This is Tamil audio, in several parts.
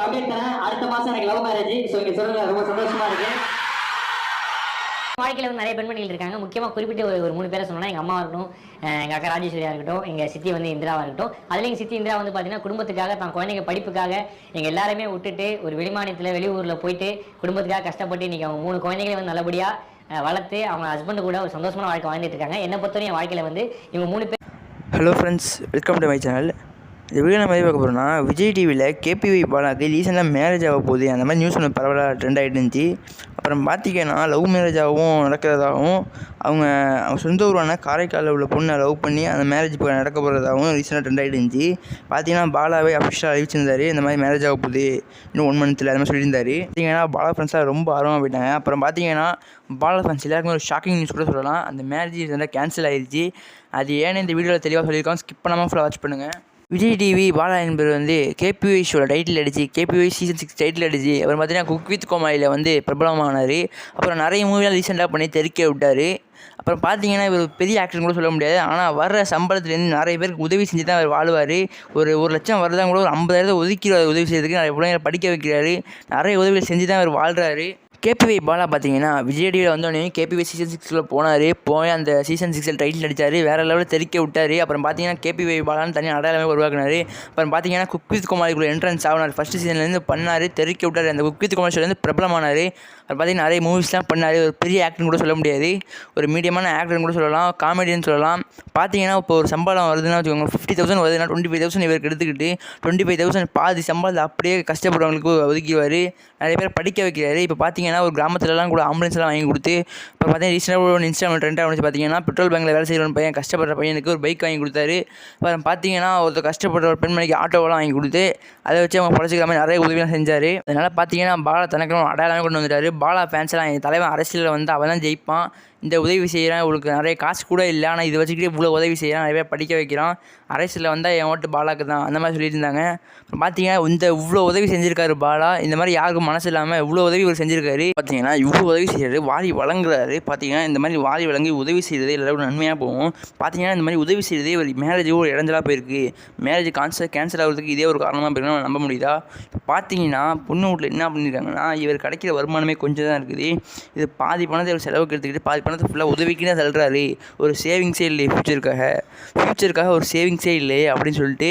அப்டேட் அடுத்த மாசம் எனக்கு லவ் மேரேஜ் ஸோ இங்க சொல்லுங்க ரொம்ப சந்தோஷமா இருக்கு. வாழ்க்கையில் வந்து நிறைய பெண்மணிகள் இருக்காங்க. முக்கியமாக குறிப்பிட்டு ஒரு ஒரு மூணு பேரை சொன்னா எங்கள் அம்மாவாக இருக்கட்டும் எங்க அக்கா ராஜேஸ்வரியாக இருக்கட்டும் எங்கள் சித்தி வந்து இந்திராவாக இருக்கட்டும். அதுலேயும் சித்தி இந்திரா வந்து பார்த்தீங்கன்னா குடும்பத்துக்காக தான் குழந்தைங்க படிப்புக்காக எங்கள் எல்லாருமே விட்டுட்டு ஒரு வெளிமாநிலத்தில் வெளியூரில் போயிட்டு குடும்பத்துக்காக கஷ்டப்பட்டு இன்னைக்கு அவங்க மூணு குழந்தைகளை வந்து நல்லபடியாக வளர்த்து அவங்க ஹஸ்பண்ட் கூட ஒரு சந்தோஷமான வாழ்க்கை வாழ்ந்துட்டு இருக்காங்க. என்னை பொறுத்தவரையும் என் வாழ்க்கையில் வந்து இவங்க மூணு பேர் hello friends welcome to my channel இந்த வீடியோ நம்ம எது பார்க்க போகிறோம்னா விஜய் டிவியில் கேபிவி பாலாக்கு ரீசெண்டாக மேரேஜ் ஆக போகுது. அந்த மாதிரி நியூஸ் ஒன்று பரவலாக ட்ரெண்ட் ஆகிட்டு இருந்துச்சு. அப்புறம் பார்த்திங்கன்னா லவ் மேரேஜாகவும் நடக்கிறதாகவும் அவங்க அவங்க சொந்த ஊரான காரைக்காலில் உள்ள பொண்ணை லவ் பண்ணி அந்த மேரேஜ் இப்போ நடக்க போகிறதாகவும் ரீசெண்டாக ட்ரெண்ட் ஆகிட்டு இருந்துச்சு. பார்த்தீங்கன்னா பாலாவே அஃபிஷியலாக அறிவிச்சிருந்தார் இந்த மாதிரி மேரேஜ் ஆக போகுது இன்னும் ஒன் மந்த்தில் அந்த மாதிரி சொல்லியிருந்தார். பார்த்தீங்கன்னா பாலா ஃப்ரெண்ட்ஸாக ரொம்ப ஆர்வமாக போயிட்டாங்க. அப்புறம் பார்த்தீங்கன்னா பாலா ஃப்ரெண்ட்ஸ் எல்லாருக்குமே ஒரு ஷாக்கிங் நியூஸ் கூட சொல்லலாம். அந்த மேரேஜ் ரீசெண்டாக கேன்சல் ஆயிடுச்சு அது ஏன்னு இந்த வீடியோவில் தெளிவாக சொல்லியிருக்கோம் ஸ்கிப் பண்ணாமல் ஃபுல்லாக வாட்ச் பண்ணுங்கள் விஜய் டிவி பாலா என்பவர் வந்து கேபிஒய் ஷோவில் டைட்டில் அடிச்சு கேபிஒய் சீசன் சிக்ஸ் டைட்டில் அடிச்சு அப்புறம் பார்த்தீங்கன்னா குக் வித் கோமாளியில் வந்து பிரபலமானார். அப்புறம் நிறைய மூவிலாம் ரீசெண்டாக பண்ணி தெரிக்க விட்டார். அப்புறம் பார்த்தீங்கன்னா இவர் பெரிய ஆக்டர்னு கூட சொல்ல முடியாது. ஆனால் வர்ற சம்பளத்துலேருந்து நிறைய பேருக்கு உதவி செஞ்சு தான் அவர் வாழ்வார். ஒரு ஒரு லட்சம் வரதான் கூட ஒரு ஐம்பதாயிரத்தை ஒதுக்கிறார் உதவி செய்யறதுக்கு நிறைய பிள்ளைங்களை படிக்க வைக்கிறாரு. நிறைய உதவிகள் செஞ்சு தான் அவர் வாழ்கிறாரு கேபிவை பாலா பார்த்தீங்கன்னா விஜய் டிவியில் வந்தோடனே கேபிவை சீசன் சிக்ஸில் போனார். போய் அந்த சீசன் சிக்ஸில் டைட்டில் அடித்தார் வேறு லெவலில் தெறிக்க விட்டார். அப்புறம் பார்த்தீங்கன்னா கேபிவை பாலான்னு தனியாக அடையாளமே உருவாக்குனாரு. அப்புறம் பார்த்தீங்கன்னா குக் வித் குமாரிக்குள்ள என்ட்ரன்ஸ் ஆகினார். ஃபஸ்ட்டு சீசன்லேருந்து பண்ணார் தெறிக்க விட்டார். அந்த குக் வித் குமார் ஷோலேருந்து பிரபலமானார். அப்புறம் பார்த்தீங்கன்னா நிறைய மூவிஸ்லாம் பண்ணார். ஒரு பெரிய ஆக்டர்னு கூட சொல்ல முடியாது. ஒரு மீடியமான ஆக்டர்னு கூட சொல்லலாம். காமெடின்னு சொல்லலாம். பார்த்தீங்கன்னா இப்போ ஒரு சம்பளம் வருதுன்னா வச்சுக்கோங்க ஃபிஃப்டி தௌசண்ட் வருதுன்னா டுவெண்ட்டி ஃபைவ் தௌசண்ட் இவருக்கு எடுத்துக்கிட்டு டுவெண்ட்டி ஃபைவ் தௌசண்ட் பாதி சம்பளத்தை அப்படியே கஷ்டப்படுறவங்களுக்கு ஒதுக்கிடுவார். நிறைய பேர் படிக்க வைக்கிறாரு. இப்போ பார்த்தீங்கன்னா ஒரு கிராமத்துலலாம் கூட ஆம்புலன்ஸ்லாம் வாங்கி கொடுத்து இப்போ பார்த்தீங்கன்னா ரீசெண்டாக ஒரு இன்ஸ்டாகிராம் ட்ரெண்டாக வந்துச்சு பார்த்தீங்கன்னா பெட்ரோல் பேங்கில் வேலை செய்கிற பையன் கஷ்டப்படுற பையனுக்கு ஒரு பைக் வாங்கி கொடுத்தாரு. அப்புறம் பார்த்தீங்கன்னா ஒருத்தர் கஷ்டப்படுற ஒரு பெண்மணிக்கு ஆட்டோவெல்லாம் வாங்கி கொடுத்து அதை வச்சு அவங்க பழச்சிக்கிற மாதிரி நிறைய உதவிலாம் செஞ்சார். அதனால் பார்த்தீங்கன்னா பாலா தனக்கு ஒரு அடையாளமே கொண்டு வந்துட்டார். பாலா ஃபேன்ஸ்லாம் என் தலைவன் அரசியலில் வந்து அவன் தான் ஜெயிப்பான். இந்த உதவி செய்கிறான் இவளுக்கு நிறைய காசு கூட இல்லை. ஆனால் இது வச்சுக்கிட்டு இவ்வளோ உதவி செய்கிறான் நிறைய பேர் படிக்க வைக்கிறான். அரசியலில் வந்தால் என் ஓட்டு பாலாக்கு தான் அந்த மாதிரி சொல்லியிருந்தாங்க அப்புறம் பார்த்தீங்கன்னா இந்த இவ்வளோ உதவி செஞ்சுருக்காரு பாலா. இந்த மாதிரி யாருக்கும் மனசு இல்லாமல் இவ்வளோ உதவி இவர் செஞ்சுருக்காரு. பார்த்தீங்கன்னா இவ்வளோ உதவி செய்கிறது வாரி வழங்குறாரு. பார்த்தீங்கன்னா இந்த மாதிரி வாரி வழங்கி உதவி செய்கிறது எல்லாரும் நன்மையாக போகும். பார்த்தீங்கன்னா இந்த மாதிரி உதவி செய்கிறதே ஒரு மேரேஜ் ஒரு இடைஞ்சலாக போயிருக்கு. மேரேஜ் கான்சர் கேன்சல் ஆகிறதுக்கு இதே ஒரு காரணமாக போயிருக்குன்னு நம்ம நம்ப முடியுதா? பார்த்தீங்கன்னா பொண்ணு வீட்டில் என்ன பண்ணியிருக்காங்கன்னா இவர் கிடைக்கிற வருமானமே கொஞ்சம் தான் இருக்குது. இது பாதி பணத்தை இவர் செலவுக்கு எடுத்துக்கிட்டு பாதி பணத்தை ஃபுல்லாக உதவிக்கு தான் செல்கிறாரு ஒரு சேவிங்ஸே இல்லை ஃப்யூச்சருக்காக ஃப்யூச்சருக்காக ஒரு சேவிங்ஸே இல்லை அப்படின்னு சொல்லிட்டு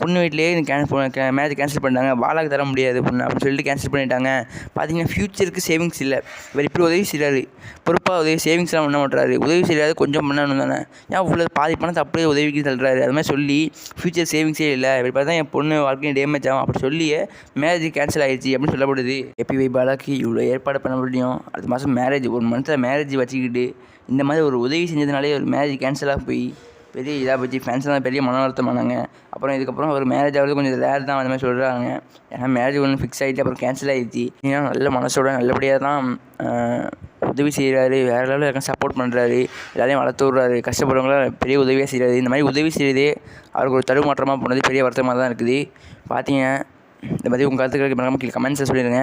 பொண்ணு வீட்டிலேயே கேன்சல் மேரேஜ் கேன்சல் பண்ணிட்டாங்க. வாழாக்கு தர முடியாது பொண்ணு அப்படின்னு சொல்லிட்டு கேன்சல் பண்ணிட்டாங்க. பார்த்தீங்கன்னா ஃப்யூச்சர் ஃப்யூச்சருக்கு சேவிங்ஸ் இல்லை. இவர் இப்படி உதவி செய்கிறாரு பொறுப்பாக உதவி சேவிங்ஸ்லாம் பண்ண மாட்டாரு உதவி செய்கிறாரு கொஞ்சம் பண்ணணும் தானே. ஏன் இவ்வளோ பாதி பணத்தை அப்படியே உதவிக்கு தள்ளுறாரு? அது மாதிரி சொல்லி ஃப்யூச்சர் சேவிங்ஸே இல்லை. இப்படி பார்த்தா என் பொண்ணு வாழ்க்கையும் டேமேஜ் ஆகும். அப்படி சொல்லியே மேரேஜ் கேன்சல் ஆகிடுச்சு அப்படின்னு சொல்லப்படுது. எப்பி வை பாலாக்கு இவ்வளோ ஏற்பாடு பண்ண முடியும்? அடுத்த மாதம் மேரேஜ் ஒரு மந்த்தில் மேரேஜ் வச்சுக்கிட்டு இந்த மாதிரி ஒரு உதவி செஞ்சதுனாலே ஒரு மேரேஜ் கேன்சலாக போய் பெரிய இதாக போச்சு. ஃபேன்ஸ்லாம் பெரிய மன வருத்தமானாங்க அப்புறம் இதுக்கப்புறம் ஒரு மேரேஜ் ஆகிறது கொஞ்சம் ரேர் தான் அந்த மாதிரி சொல்கிறாங்க ஏன்னா மேரேஜ் ஒன்று ஃபிக்ஸ் ஆகிட்டு அப்புறம் கேன்சல் ஆகிடுச்சு ஏன்னா நல்ல மனசோட நல்லபடியாக தான் உதவி செய்கிறாரு வேறு லெவலில் இருக்க சப்போர்ட் பண்ணுறாரு எல்லாரையும் வளர்த்து விட்றாரு. கஷ்டப்படுறவங்களாம் பெரிய உதவியாக செய்கிறாரு இந்த மாதிரி உதவி செய்கிறதே அவருக்கு ஒரு தடுமாற்றமாக போனது பெரிய வருத்தமாக தான் இருக்குது. பார்த்தீங்க இந்த மாதிரி உங்கள் கருத்துக்களுக்கு மறக்காம கீழே கமெண்ட்ஸை சொல்லிடுங்க.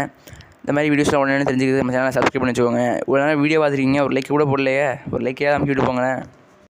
இந்த மாதிரி வீடியோஸ்லாம் உடனே தெரிஞ்சுக்கிறது நம்ம சேனலை சப்ஸ்கிரைப் பண்ணி வச்சுக்கோங்க. ஒரு நாள் வீடியோ பார்த்துருக்கீங்க ஒரு லைக் கூட போடலையே. ஒரு லைக்கே அமைச்சு விட்டு போங்களேன்.